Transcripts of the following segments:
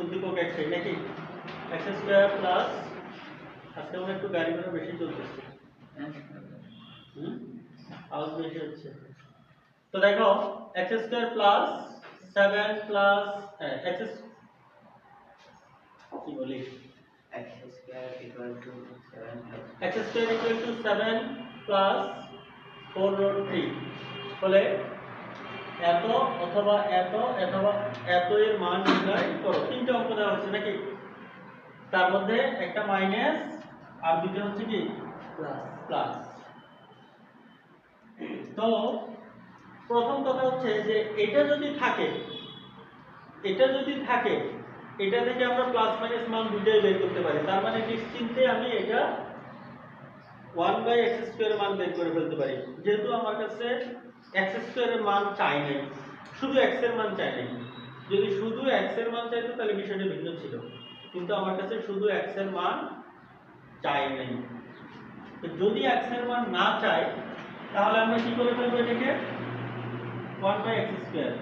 উদ্দীপক x নাকি? x square plus আজকে আমরা একটু গাড়ি ঘোড়া বেশি চলতেছে। আওয়াজ বেশি হচ্ছে। তো দেখো x square plus 7 plus x কি বলি? square equal to 7 plus x square equal to 7 plus 4 root 3 বলে এত অথবা এত অথবা এত এর মান নির্ণয় করো। তিনটা অঙ্ক দেওয়া হচ্ছে নাকি? তার মধ্যে একটা মাইনাস আর দুটো হচ্ছে কি? প্লাস তো প্রথম কথা হচ্ছে যে এটা যদি থাকে এটা যদি থাকে এটা থেকে আমরা প্লাস মাইনাস মান দুটোই বের করতে পারি। তার মানে নিশ্চিন্তে আমি এটা ওয়ান বাই এক্স স্কোয়ারের মান বের করে ফেলতে পারি। যেহেতু আমার কাছে এক্স স্কোয়ারের মান চাই নাই, শুধু এক্সের মান চাই নাই। যদি শুধু এক্সের মান চাইতো, তাহলে বিষয়টা ভিন্ন ছিল। কিন্তু আমার কাছে শুধু এক্সের মান চাই নাই। তো যদি x এর মান না চাই, তাহলে আমরা কি করে ফেলব এটাকে? 1 by x square.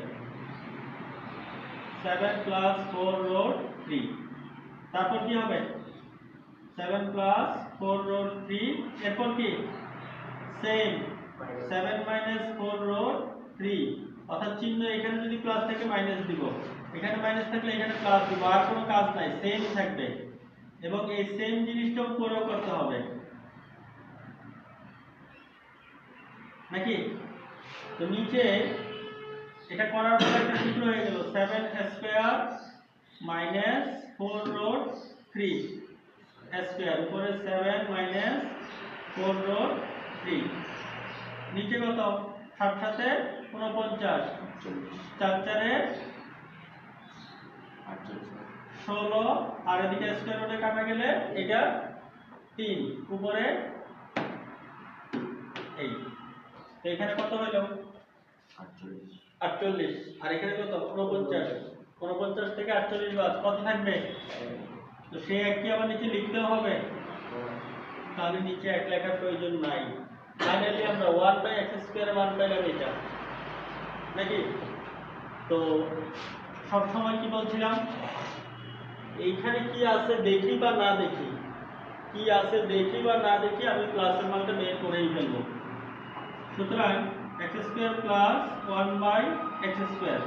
7 plus 4 root 3 তারপর কি হবে? 7 প্লাস 4 রোড 3 এরপর কি? সেম 7 মাইনাস 4 রোড 3 অর্থাৎ চিহ্ন এখানে যদি প্লাস থাকে মাইনাস দিব। এখানে মাইনাস থাকলে এখানে প্লাস দিব। আর কোনো কাজ নাই সেম থাকবে। এবং এই সেম জিনিসটা উপরেও করতে হবে। নাকি? তো নিচে এটা করার পর একটা সূত্র হয়ে গেল। Seven square minus four root three square উপরে seven minus four root three নিচে কত? সাত সাথে উনপঞ্চাশ। চার চারে ষোলো। আর এদিকে স্কোয়ার রুটে কাটা গেলে এটা তিন। উপরে এই এখানে কত হলো? আটচল্লিশ। আর এখানে কত? উনপঞ্চাশ। উনপঞ্চাশ থেকে আটচল্লিশ বাদ। কত থাকবে? তো সে একই আবার নিচে লিখতেও হবে। তাহলে নিচে এক লেখার প্রয়োজন নাই। ফাইনালি আমরা one by x square one পাইলাম এটা। নাকি? তো সব সময় কি বলছিলাম? এইখানে কি আছে দেখি বা না দেখি? কি আছে দেখি বা না দেখি আমি প্লাসের মানটা বের করেই ফেলব। সুতরাং x square plus one by x square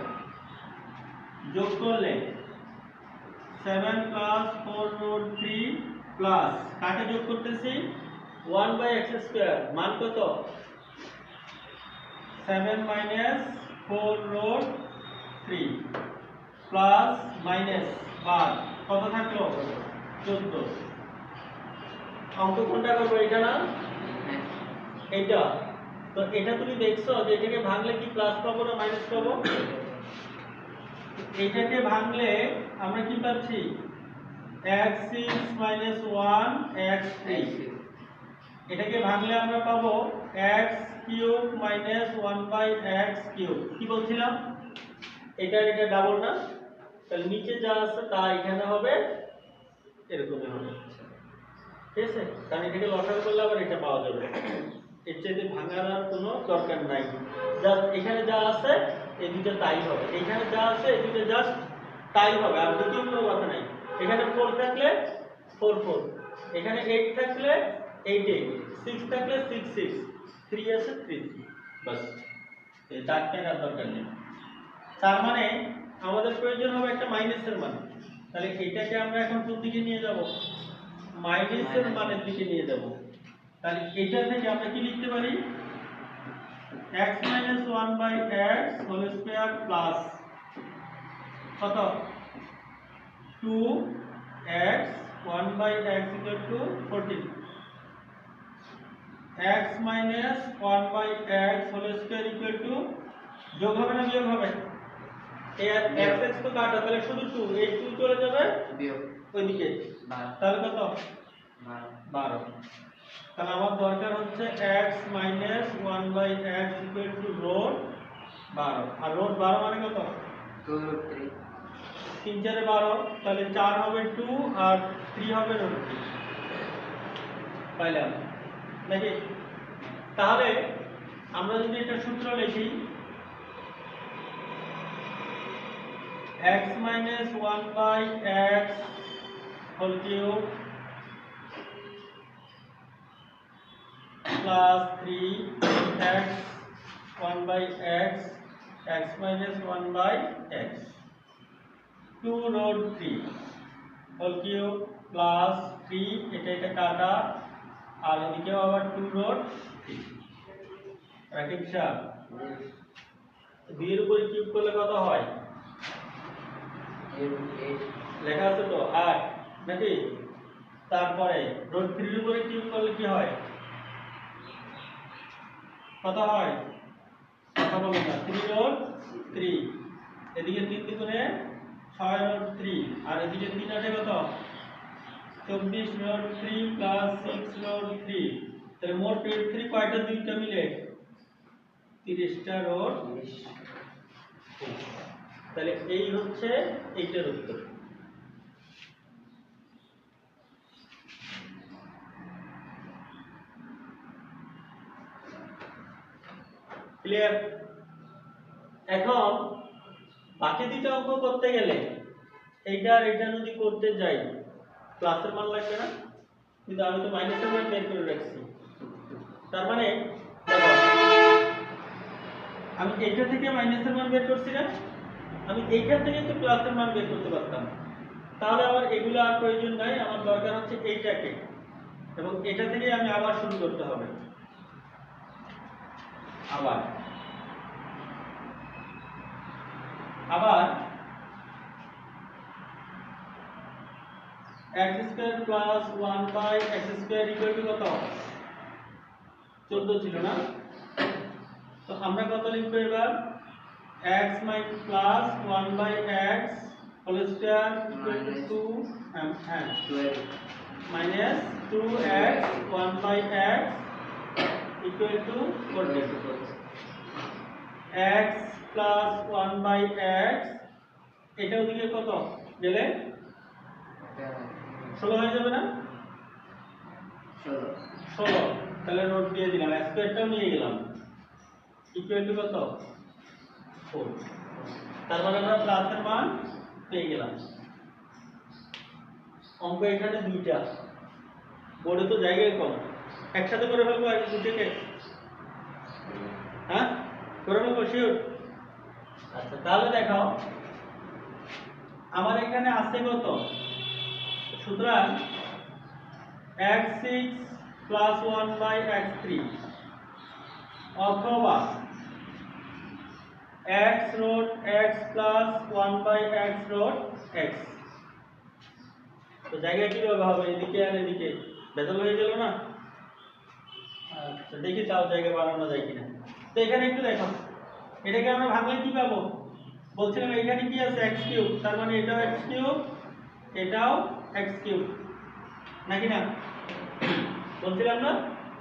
যোগ করলে seven plus four root three plus কাকে যোগ করতেছি? ওয়ান বাই এক্স স্কোয়ার মান কত? Seven minus four root three plus minus বাদ কত থাকল? চোদ্দ। অঙ্ক কোনটা করব এটা না এইটা। তো এটা তুমি দেখছ যে এটাকে ভাঙলে কি প্লাস পাবো না মাইনাস পাবো? এটাকে ভাঙলে আমরা কি পাচ্ছি? X six minus one x three এটাকে ভাঙলে আমরা পাবো x cube minus one by x cube কি বলছিলাম? এটা এটা ডাবল না? তাহলে নিচে যা আছে তা এখানে হবে এরকমই হবে। ঠিক আছে? কারণ এটাকে লসাগু করলে আবার এটা পাওয়া যাবে। এর চাইতে ভাঙার আর কোনো দরকার নাই। জাস্ট এখানে যা আছে এই দুটো তাই হবে। এখানে যা আছে এই দুটো জাস্ট তাই হবে। আর দ্বিতীয় কোনো কথা নাই। এখানে ফোর থাকলে ফোর ফোর এখানে এইট থাকলে এইট এইট সিক্স থাকলে সিক্স সিক্স থ্রি আছে থ্রি থ্রি বাস। এই চার টাকার দরকার নেই। তার মানে আমাদের প্রয়োজন হবে একটা মাইনাসের মান। তাহলে এটাকে আমরা এখন কোন দিকে নিয়ে যাব? মাইনাসের মানের দিকে নিয়ে যাব। তাহলে এটা থেকে আমরা কি লিখতে পারি? x minus one by x whole square plus কত? Two x one by x equal to fourteen x minus one by x whole square equal to যোগ হবে না বিয়োগ হবে? এই এক্স এক্স তো কাটা তাহলে শুধু টু এই টু চলে যাবে বিয়োগ। ওইদিকে। তাহলে কত? বারো। বারো। তাহলে আমার দরকার হচ্ছে x minus one by x equal to root বারো। আর রোড বারো মানে কত? তিন চারে বারো। তাহলে চার হবে টু আর থ্রি হবে রোড পাইলাম। নাকি? তাহলে আমরা যদি এটা সূত্র লিখি, x minus 1 by x whole cube plus 3 x 1 by x x minus 1 by x. 2 root 3 whole cube plus 3 এটা এটা কাটা। আর এদিকেও আবার 2 root 3 রাকিব দুইয়ের উপরে কিউব করলে কত হয়? লেখা আছে তো, আট। নাকি? তারপরে রোড থ্রির উপরে কিউব করলে কি হয়? কত হয়। কথা বলুন না। থ্রি রোড থ্রি এদিকে তিন দ্বিগুণে ছয় রোড থ্রি আর এদিকে তিন আটে কত? চব্বিশ root three plus six root three তাহলে মোট রোড থ্রি কয়টা দুইটা মিলে? তিরিশটা রোড। তাহলে এই হচ্ছে এইটার উত্তর। ক্লিয়ার এখন বাকি দুটো অঙ্ক করতে গেলে এইটা আর এইটা যদি করতে যাই প্লাসের মান লাগবে না? কিন্তু আমি তো মাইনাসের মান বের করে রাখছি। তার মানে আমি এইটা থেকে মাইনাসের মান বের করছি না আমি এইখান থেকে তো প্লাসের মান বের করতে পারতাম। তাহলে আমার এগুলো আর প্রয়োজন নাই, আমার দরকার হচ্ছে এইটাকে। এবং এটা থেকে আমি আবার শুরু করতে হবে। আবার। আবার x square plus one by x square equal to কত? চোদ্দ ছিল না? তো আমরা কত লিখব এবার? x my plus one by x whole square equal to two হ্যাঁ twelve. Minus two x one by x equal to করবে x plus one by x এটা ওদিকে কত? গেলে? ষোলো হয়ে যাবে না? ষোলো। তাহলে নোট দিয়ে দিলাম স্কোয়ারটাও নিয়ে গেলাম। ইকুয়াল টু কত? ফোর তার মানে আমরা প্লাসের মান পেয়ে গেলাম। অঙ্ক এখানে দুইটা। বোর্ডে তো জায়গায় কম। একসাথে করে ফেলব এক দুটোকে হ্যাঁ? করে ফেলব শিওর আচ্ছা তাহলে দেখাও আমার এখানে আছে কত? সুতরাং x six plus one by x three অথবা x root x plus one by x root x তো জায়গা কীভাবে হবে? এদিকে আর এদিকে। ভেতর হয়ে গেল না? আচ্ছা দেখি তাও জায়গা বানানো যায় কিনা। তো এখানে একটু দেখো। এটাকে আমরা ভাঙলে কি পাবো? বলছিলাম এইখানে কি আছে? x কিউব তার মানে এটাও x কিউব এটাও x কিউব নাকি না? বলছিলাম না?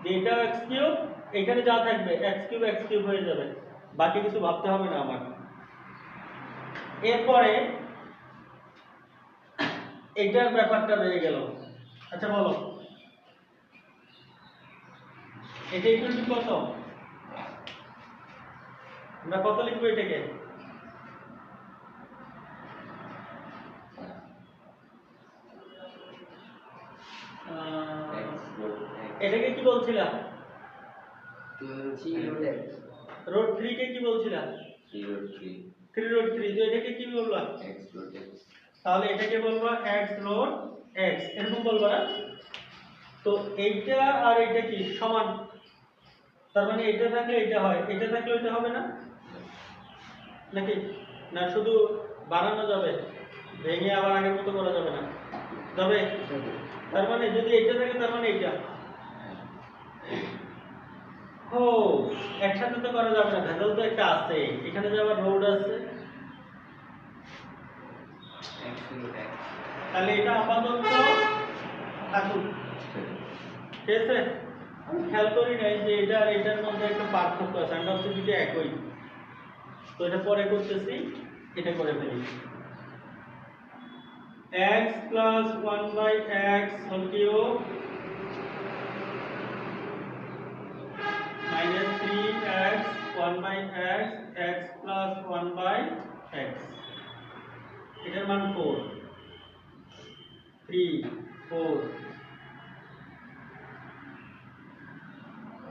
যে এটাও x কিউব এখানে যা থাকবে, x কিউব x কিউব হয়ে যাবে। বাকি কিছু ভাবতে হবে না আমার। এরপরে এটার ব্যাপারটা রয়ে গেল। আচ্ছা বলো। এটা ইকুয়াল টু কত? আমরা কত লিখব এটাকে? এটাকে কি বলছিলাম? রোড থ্রি কে কি বলছিলাম? থ্রি রোড থ্রি তো এটাকে কি বলবা? তাহলে এটাকে বলবা এক্স রোড এক্স এরকম বলবা না? তো এইটা আর এইটা কি? সমান। তার মানে এটা থাকলে এটা হয় এটা থাকলে এটা হবে না? নাকি? না, শুধু বানানো যাবে, ভেঙে আবার আগের মতো করা যাবে না। যাবে? তার মানে যদি এটা থাকে, তার মানে এইটা। ও, একসাথে তো করা যাবে না। ভেতর তো একটা আছে। এখানে যে আবার রোড আছে। তাহলে এটা আপাতত থাকুক। ঠিক আছে? আমি খেয়াল করি নাই যে এটা আর এটার মধ্যে একটা পার্থক্য আছে। আমরা হচ্ছে দুটো একই। তো এটা পরে করতেছি, এটা করে ফেলি। x plus one by x whole cube minus three x one by x x plus one by x এটার মান ফোর থ্রি ফোর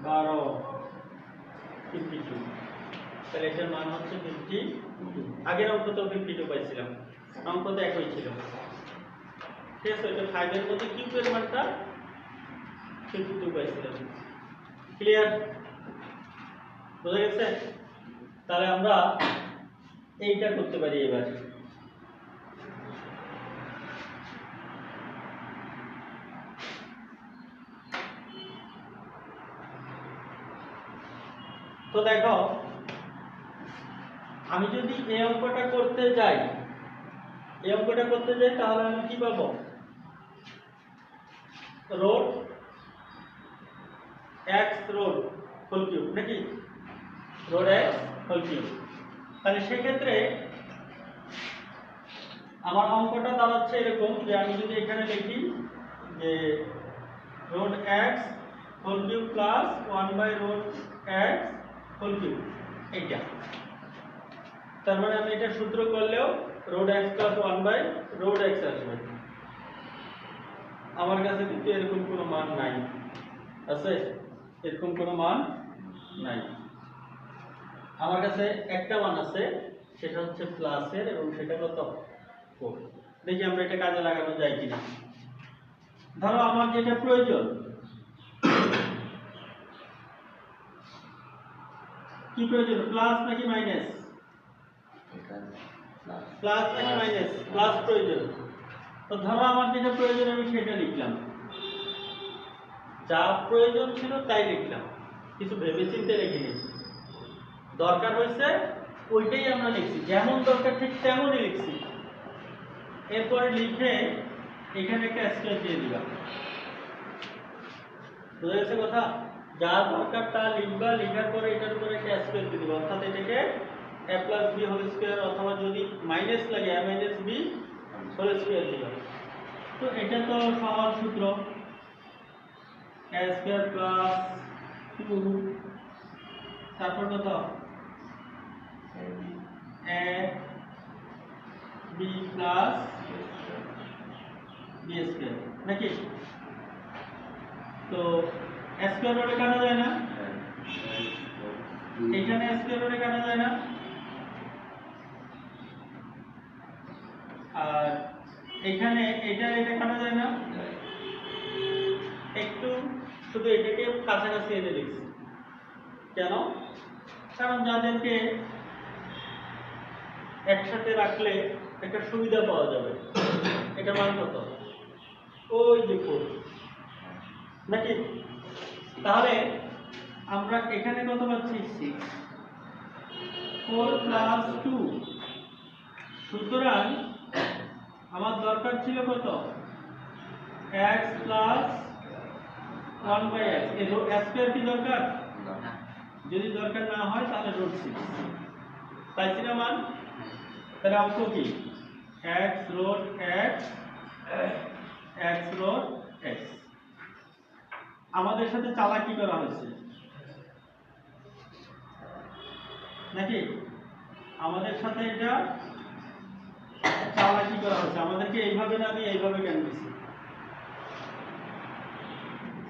বারো। ফিফটি টু তাহলে এটার মান হচ্ছে ফিফটি আগের অঙ্ক তো ফিফটি টু পাইছিলাম। অঙ্ক তো একই ছিল। ঠিক আছে এটা ফাইভের মধ্যে কিউবের মানটা? ফিফটি টু পাইছিলাম। ক্লিয়ার বোঝা গেছে? তাহলে আমরা এইটা করতে পারি এবার। তো দেখো আমি যদি এই অঙ্কটা করতে যাই, এই অঙ্কটা করতে যাই, তাহলে আমি কি পাবো? Root, x root, whole cube, নাকি? Root x, whole cube. তাহলে সেক্ষেত্রে আমার অঙ্কটা দাঁড়াচ্ছে এরকম যে আমি যদি এখানে লিখি যে root x, whole cube plus one by root x, whole cube. এইটা। তার মানে আমি এটা সূত্র করলেও root x plus one by root x আসবে। আমার কাছে কিন্তু এরকম কোনো মান নাই। আছে? এরকম কোনো মান নাই। আমার কাছে একটা মান আছে, সেটা হচ্ছে প্লাসের এবং সেটা কত? দেখি আমরা এটা কাজে লাগানো যায় কিনা। ধরো আমার যেটা প্রয়োজন, কি প্রয়োজন? প্লাস নাকি মাইনাস প্লাস নাকি মাইনাস প্লাস প্রয়োজন। তো ধরো আমার যেটা প্রয়োজন আমি সেটা লিখলাম। যা প্রয়োজন ছিল তাই লিখলাম। কিছু ভেবে চিন্তে লিখিনি দরকার হয়েছে ওইটাই আমরা লিখছি। যেমন দরকার ঠিক তেমনই লিখছি। এরপরে লিখে এখানে একটা স্কেচ দিয়ে দিলাম। বুঝা গেছে কথা? যা দরকার তা লিখবা লিখার পরে এটার উপরে একটা স্কেচ দিয়ে দিবা। অর্থাৎ এটাকে a plus B whole square অথবা যদি মাইনাস লাগে a minus B whole square দিবা তো এটা তো সহজ সূত্র। A স্কোয়ার প্লাস টু তারপর কত? A B plus B square নাকি? তো স্কোয়ার রোডে কাটা যায় না? এখানে স্কোয়ার রোডে কাটা যায় না? আর এখানে এটা এটা কাটা যায় না? একটু শুধু এটাকে কাছাকাছি এনে লিখছি কেন? কারণ যাদেরকে একসাথে রাখলে একটা সুবিধা পাওয়া যাবে। এটা মান কত? ওই যে ফোর নাকি? তাহলে আমরা এখানে কত পাচ্ছি? সিক্স ফোর প্লাস টু সুতরাং আমার দরকার ছিল কত? X plus one by x এই স্কোয়ার কি দরকার? যদি দরকার না হয় তাহলে রোড সিক্স পাইছি না মান? তাহলে অঙ্ক কি? X root x x root x আমাদের সাথে চালাকি করা হয়েছে। নাকি? আমাদের সাথে এটা চালাকি করা হয়েছে আমাদেরকে এইভাবে না দিয়ে এইভাবে কেন দিচ্ছে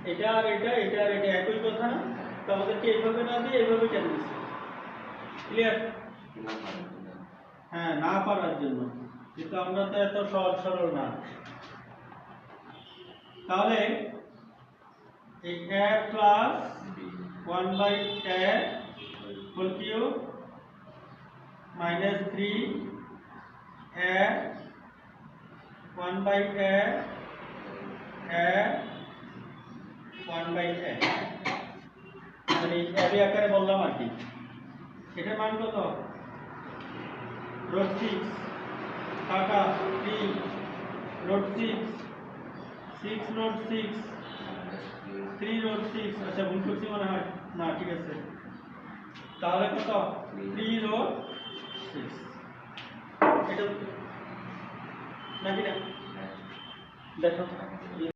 এটা আর এটা এটা আর এটা একই কথা না? তো আমাদেরকে এইভাবে না দিয়ে এইভাবে কেন দিচ্ছে ক্লিয়ার হ্যাঁ না পারার জন্য। কিন্তু আমরা তো এত সহজ সরল না। তাহলে এই a plus one by a whole cube minus three a one by a a one by a মানে আকারে বললাম আর কি এটার মান কত রোড সিক্স টাকা three root six six root six three root six আচ্ছা ভুল করছি মনে হয় না ঠিক আছে তাহলে কত থ্রি রোড সিক্স এটা নাকি না দেখো।